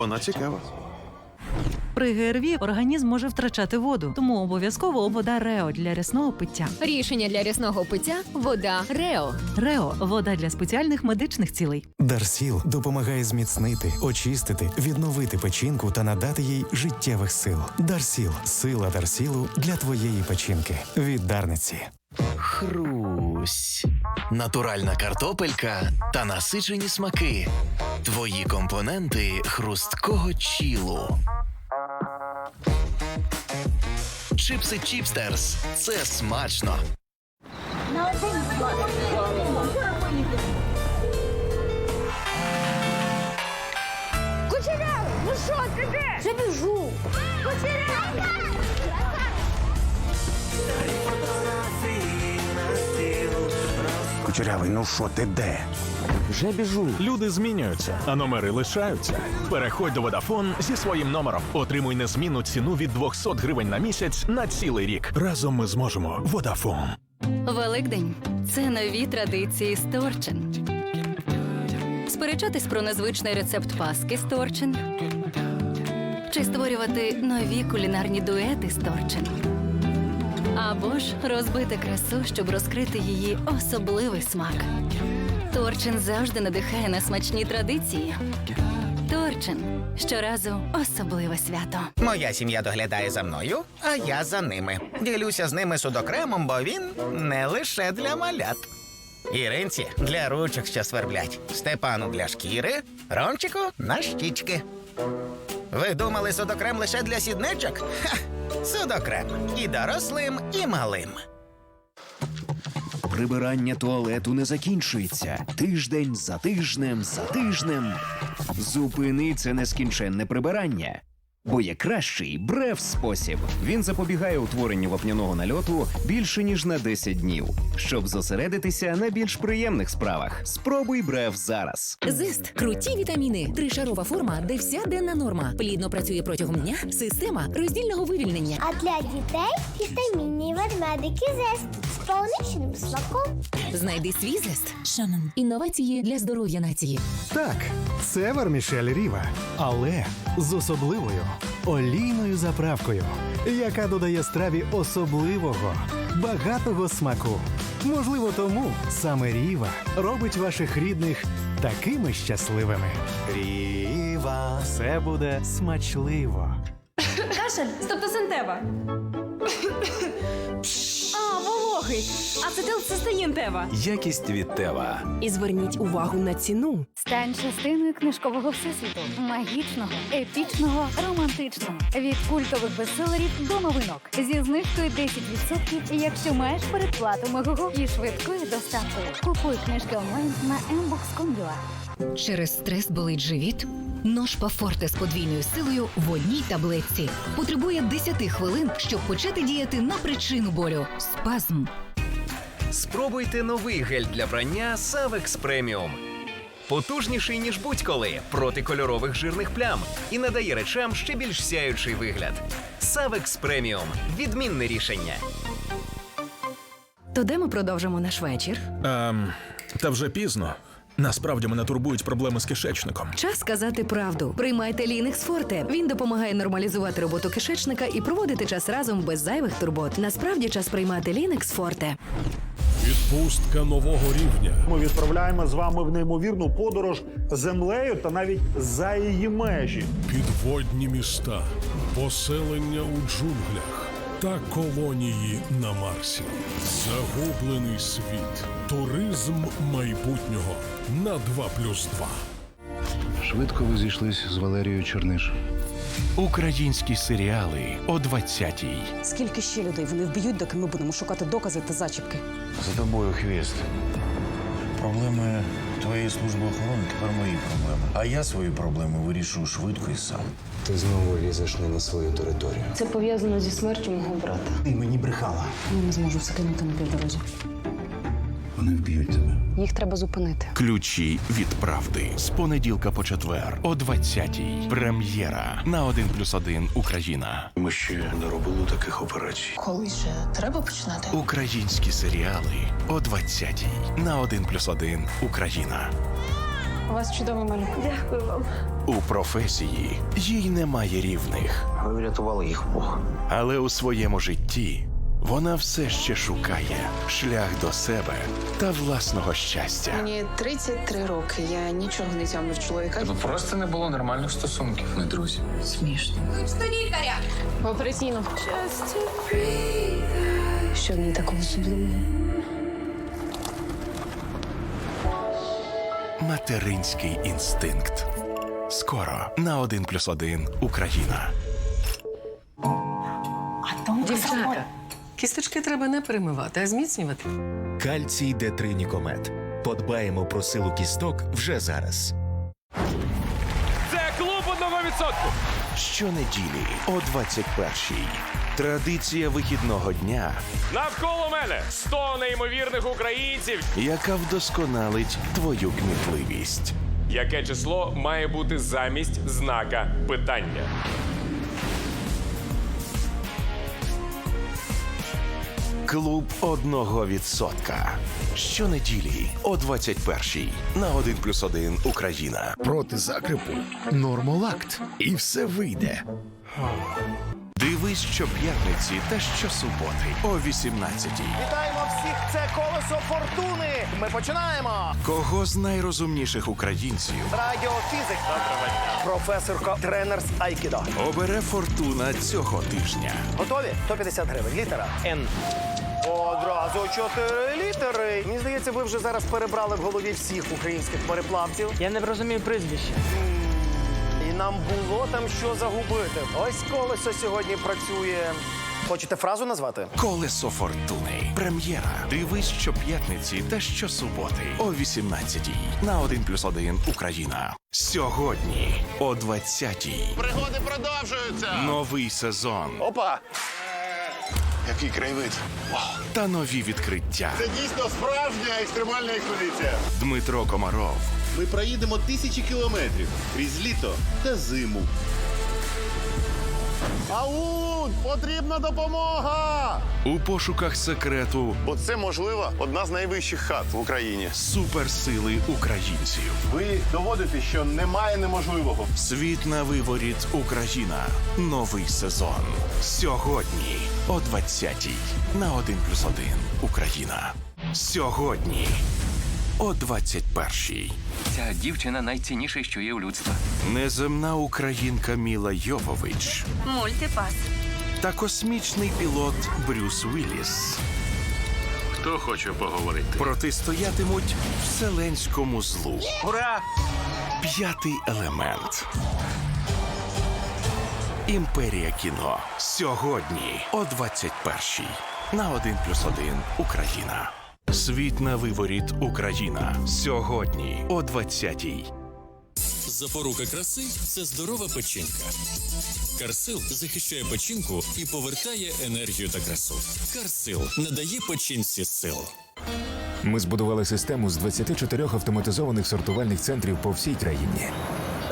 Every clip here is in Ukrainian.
Вона цікава. При ГРВІ організм може втрачати воду, тому обов'язково вода Рео для рясного пиття. Рішення для рясного пиття вода Рео. Рео вода для спеціальних медичних цілей. Дарсіл допомагає зміцнити, очистити, відновити печінку та надати їй життєвих сил. Дарсіл сила Дарсілу для твоєї печінки. Від Дарниці. Хрусь. Натуральна картопелька та насичені смаки. Твої компоненти хрусткого чілу. Чипси Чіпстерс. Це смачно. Кучерявий, ну що ти де? Вже біжу. Люди змінюються, а номери лишаються. Переходь до Vodafone зі своїм номером. Отримуй незмінну ціну від 200 гривень на місяць на цілий рік. Разом ми зможемо. Vodafone. Великдень це нові традиції з Торчин. Сперечатись про незвичний рецепт паски з Торчин. Чи створювати нові кулінарні дуети з Торчин. Або ж розбити красу, щоб розкрити її особливий смак. Торчин завжди надихає на смачні традиції. Торчин щоразу особливе свято. Моя сім'я доглядає за мною, а я за ними. Ділюся з ними судокремом, бо він не лише для малят. Іринці для ручок, що сверблять, Степану для шкіри, Ромчику на щічки. Ви думали судокрем лише для сідничок? Ха! Судокрем і дорослим, і малим. Прибирання туалету не закінчується. Тиждень за тижнем за тижнем. Зупини це нескінченне прибирання. Бо є кращий брев спосіб. Він запобігає утворенню вапняного нальоту більше ніж на 10 днів. Щоб зосередитися на більш приємних справах. Спробуй брев зараз. Зест круті вітаміни, тришарова форма, де вся денна норма. Плідно працює протягом дня. Система роздільного вивільнення. А для дітей вітамінні ведмедики зест з полуничним смаком. Знайди свій зест. Шанон. Інновації для здоров'я нації. Так, це вермішель Ріва, але з особливою олійною заправкою, яка додає страві особливого, багатого смаку. Можливо, тому саме Ріва робить ваших рідних такими щасливими. Ріва, все буде смачливо. Кашель, стептосинтева. А, вологий. Ацетилцистеїн тева. Якість від Тева. І зверніть увагу на ціну. Стань частиною книжкового всесвіту. Магічного, епічного, романтичного. Від культових бестселерів до новинок. Зі знижкою 10%, якщо маєш передплату Мегого і швидкою доставкою. Купуй книжки онлайн на mbox.com.ua. Через стрес болить живіт? Нож Пафорте з подвійною силою в одній таблетці. Потребує 10 хвилин, щоб почати діяти на причину болю. Спазм. Спробуйте новий гель для прання Savex Premium. Потужніший, ніж будь-коли, проти кольорових жирних плям і надає речам ще більш сяючий вигляд. Savex Premium – відмінне рішення. То де ми продовжимо наш вечір? Ем, та вже пізно. Насправді мене турбують проблеми з кишечником. Час сказати правду. Приймайте Лінекс Форте. Він допомагає нормалізувати роботу кишечника і проводити час разом без зайвих турбот. Насправді час приймати Лінекс Форте. Відпустка нового рівня. Ми відправляємо з вами в неймовірну подорож землею та навіть за її межі. Підводні міста, поселення у джунглях та колонії на Марсі. Загублений світ. Туризм майбутнього на 2 плюс 2. Швидко ви зійшлись з Валерією Черниш. Українські серіали о 20-й. Скільки ще людей вони вб'ють, доки ми будемо шукати докази та зачіпки? За тобою хвіст. Проблеми твоєї служби охорони тепер мої проблеми. А я свої проблеми вирішую швидко і сам. Ти знову лізеш не на свою територію. Це пов'язано зі смертю мого брата. Ти мені брехала. Я не зможу все кинути на півдорозі. Вони вб'ють тебе. Їх треба зупинити. Ключі від правди з понеділка по четвер о 20-й. Прем'єра на 1+,1 Україна. Ми ще не робили таких операцій. Коли ще треба починати? Українські серіали о 20-й на 1+,1 Україна. У вас чудовий малюк. Дякую вам. У професії їй немає рівних. Ви врятували їх Бог. Але у своєму житті вона все ще шукає шлях до себе та власного щастя. Мені 33 роки. Я нічого не тямлю в чоловіка. Просто не було нормальних стосунків, ми друзі. Смішно. В операційну. Що в ній такого особливого? Материнський інстинкт. Скоро на 1 плюс 1 Україна. Дівчата, кісточки треба не перемивати, а зміцнювати. Кальцій Д3 Нікомет. Подбаємо про силу кісток вже зараз. Це клуб одного відсотку. Щонеділі о 21-й. Традиція вихідного дня, Навколо мене 100 неймовірних українців. яка вдосконалить твою кмітливість. Яке число має бути замість знака питання? Клуб одного відсотка. Щонеділі о 21-й на 1 плюс 1 Україна. Проти закрипу нормолакт. І все вийде. Дивись щоп'ятниці та щосуботи о 18-й. Вітаємо всіх! Це колесо фортуни. Ми починаємо. Кого з найрозумніших українців Радіофізик. Професорка, тренер з Айкідо. обере фортуна цього тижня? Готові? 150 гривень. Літера Н. Одразу чотири літери. Мені здається, ви вже зараз перебрали в голові всіх українських мореплавців. Я не розумію прізвище. І нам було там що загубити. Ось колесо сьогодні працює. Хочете фразу назвати? Колесо фортуни. Прем'єра. Дивись щоп'ятниці та щосуботи о 18-й на 1 плюс 1 Україна. Сьогодні о 20-й. Пригоди продовжуються. Новий сезон Опа! Який краєвид. та нові відкриття. Це дійсно справжня екстремальна експедиція. Дмитро Комаров, Ми проїдемо тисячі кілометрів крізь літо та зиму. Ау! Потрібна допомога! у пошуках секрету Бо це, можливо, одна з найвищих хат в Україні. суперсили українців. Ви доводите, що немає неможливого. Світ на виворіт Україна. Новий сезон. Сьогодні о 20-й на 1 плюс 1 Україна. Сьогодні о 21-й. Ця дівчина найцінніше, що є у людства. Неземна українка Міла Йовович Мультипас. та космічний пілот Брюс Вілліс Хто хоче поговорити? протистоятимуть вселенському злу. Ура! П'ятий елемент. Імперія кіно. Сьогодні о 21-й. На 1 плюс 1 Україна. Світ на виворіт Україна. Сьогодні о 20-й. Запорука краси це здорова печінка. Карсил захищає печінку і повертає енергію та красу. Карсил надає печінці сил. Ми збудували систему з 24 автоматизованих сортувальних центрів по всій країні.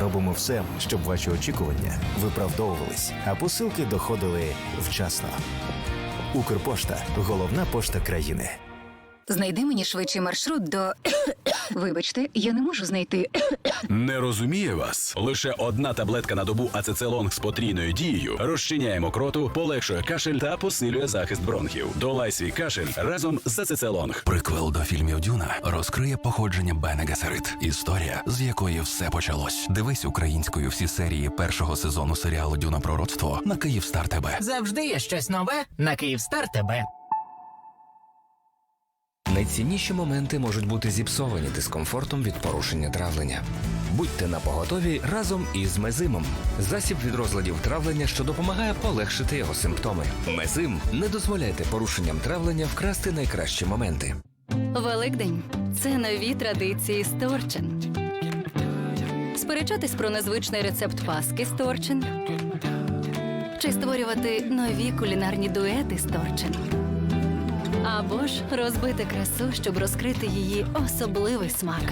Робимо все, щоб ваші очікування виправдовувались, а посилки доходили вчасно. Укрпошта головна пошта країни. Знайди мені швидший маршрут до. Вибачте, я не можу знайти. Не розуміє вас. Лише одна таблетка на добу ацецелонг з потрійною дією розчиняє мокроту, полегшує кашель та посилює захист бронхів. Долай свій кашель разом з ацецелонг. Приквел до фільмів Дюна розкриє походження Бене Гесерит. Історія, з якої все почалось. Дивись українською всі серії першого сезону серіалу Дюна Пророцтво на Київстар ТБ. Завжди є щось нове на Київстар тебе. Найцінніші моменти можуть бути зіпсовані дискомфортом від порушення травлення. Будьте на поготові разом із мезимом. Засіб від розладів травлення, що допомагає полегшити його симптоми. Мезим не дозволяйте порушенням травлення вкрасти найкращі моменти. Великдень це нові традиції з. Сперечатись про незвичний рецепт паски з Торчин. Чи створювати нові кулінарні дуети з Торчин. Або ж розбити красу, щоб розкрити її особливий смак.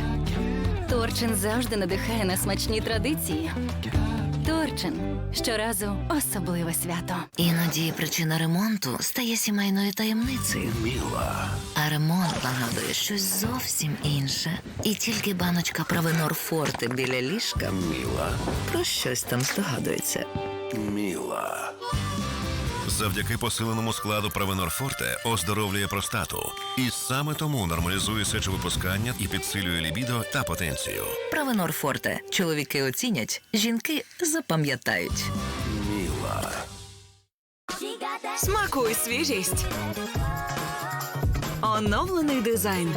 Торчин завжди надихає на смачні традиції. Торчин. Щоразу особливе свято. Іноді причина ремонту стає сімейною таємницею. Міла. А ремонт нагадує щось зовсім інше. І тільки баночка Провенор Форте біля ліжка Міла. про щось там здогадується. Міла. Завдяки посиленому складу Провенор Форте оздоровлює простату. І саме тому нормалізує сечовипускання і підсилює лібідо та потенцію. Провенор Форте. Чоловіки оцінять, жінки запам'ятають. Міла. Смакуй свіжість. Оновлений дизайн.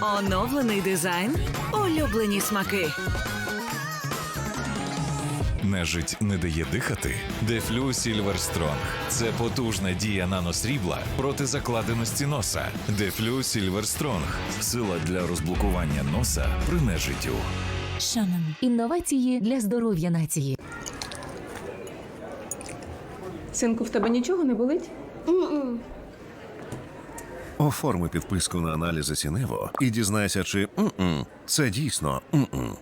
Оновлений дизайн. Улюблені смаки. Нежить не дає дихати. Дефлю Сільверстронг це потужна дія наносрібла проти закладеності носа. Дефлю Сільверстронг сила для розблокування носа при нежиттю. Шанан. Інновації для здоров'я нації. Синку, в тебе нічого не болить? Оформи підписку на аналізи Сінево і дізнайся, чи м-м, це дійсно м-м.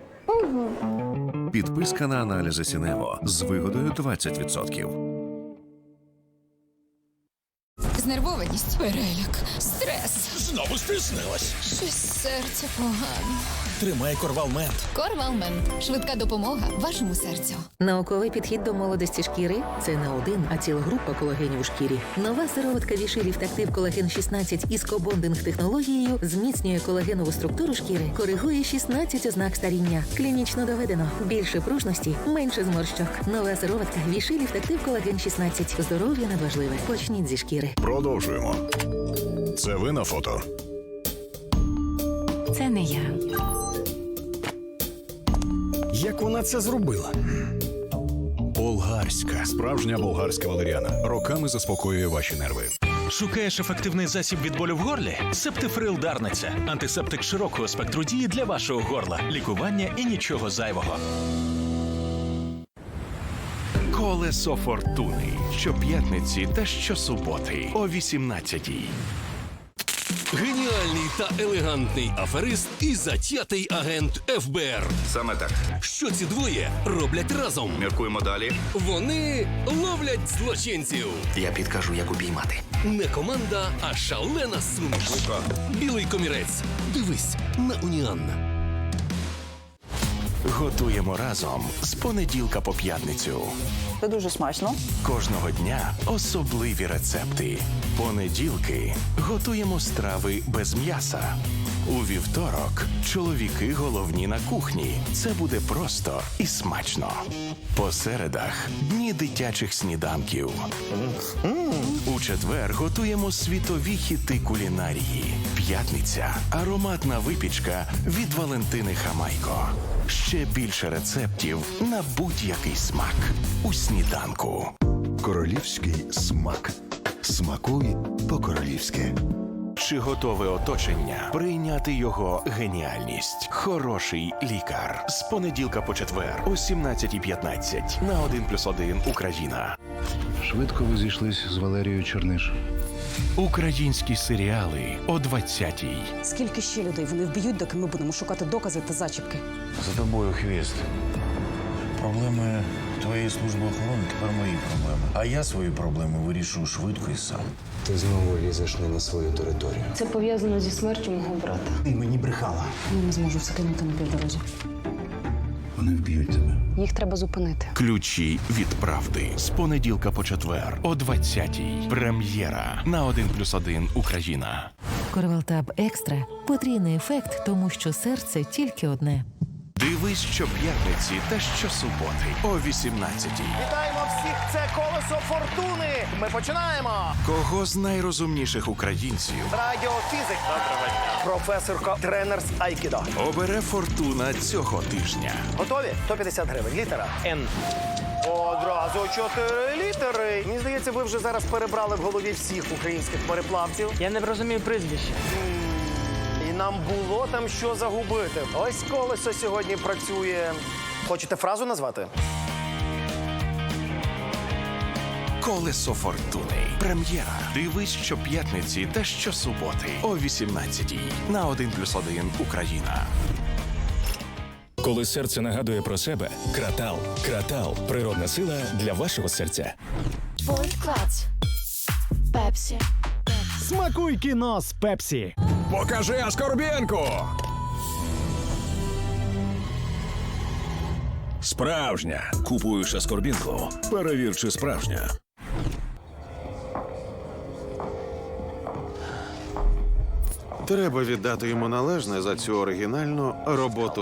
Підписка на аналізи Сінево з вигодою 20%. Знервованість, переляк, стрес. Знову стиснилась. Щось серце погано. Тримай корвалмент. Корвалмен. Швидка допомога вашому серцю. Науковий підхід до молодості шкіри це не один, а ціла група колагенів у шкірі. Нова сироватка Вішилів Тактив Колаген 16 із кобондинг технологією зміцнює колагенову структуру шкіри, коригує 16 ознак старіння. Клінічно доведено. Більше пружності, менше зморщок. Нова сироватка Вішилів Тактив Колаген 16. Здоров'я надважливе. Почніть зі шкіри. Продовжуємо. Це ви на фото. Це не я. Як вона це зробила? Болгарська. Справжня болгарська валеріана. Роками заспокоює ваші нерви. Шукаєш ефективний засіб від болю в горлі? Септифрил Дарниця. Антисептик широкого спектру дії для вашого горла. Лікування і нічого зайвого. Колесо фортуни щоп'ятниці та щосуботи о 18-й. Геніальний та елегантний аферист і затятий агент ФБР. Саме так. Що ці двоє роблять разом? Міркуємо далі. Вони ловлять злочинців. Я підкажу, як упіймати. Не команда, а шалена суміш. Білий комірець. Дивись на Уніан. Готуємо разом з понеділка по п'ятницю. Це дуже смачно. Кожного дня особливі рецепти. Понеділки готуємо страви без м'яса. У вівторок чоловіки головні на кухні. Це буде просто і смачно. По середах дні дитячих сніданків. У четвер готуємо світові хіти кулінарії. П'ятниця ароматна випічка від Валентини Хамайко. Ще більше рецептів на будь-який смак у сніданку. Королівський смак. Смакуй по-королівськи. Чи готове оточення прийняти його геніальність? Хороший лікар з понеділка по четвер о 17.15 на 1+,1 Україна. Швидко ви зійшлись з Валерією Черниш. Українські серіали о 20-й. Скільки ще людей вони вб'ють, доки ми будемо шукати докази та зачіпки? За тобою хвіст. Проблеми твоєї служби охорони тепер мої проблеми. А я свої проблеми вирішую швидко і сам. Ти знову лізеш не на свою територію. Це пов'язано зі смертю мого брата. Ти мені брехала. Я не зможу все кинути на півдорозі. Вони вб'ють тебе. Їх треба зупинити. Ключі від правди з понеділка по четвер о 20-й. Прем'єра на 1+,1 Україна. Корвалтаб екстра потрійний ефект, тому що серце тільки одне. Дивись щоп'ятниці та щосуботи о 18-й. Вітаємо всіх! Це колесо фортуни. Ми починаємо. Кого з найрозумніших українців Радіофізик. Доброго дня. Професорка, тренер з Айкідо. обере фортуна цього тижня? Готові? 150 гривень. Літера Н. Одразу чотири літери. Мені здається, ви вже зараз перебрали в голові всіх українських мореплавців. Я не розумію прізвище. І нам було там що загубити. Ось колесо сьогодні працює. Хочете фразу назвати? Колесо фортуни. Прем'єра. Дивись щоп'ятниці та щосуботи о 18-й на 1+,1 Україна. Коли серце нагадує про себе, кратал. Кратал природна сила для вашого серця. Клац. Пепсі. Смакуй кіно з Пепсі. Покажи Аскорбєнку! Справжня. Купуєш Аскорбінку. Перевір, чи справжня. Треба віддати йому належне за цю оригінальну роботу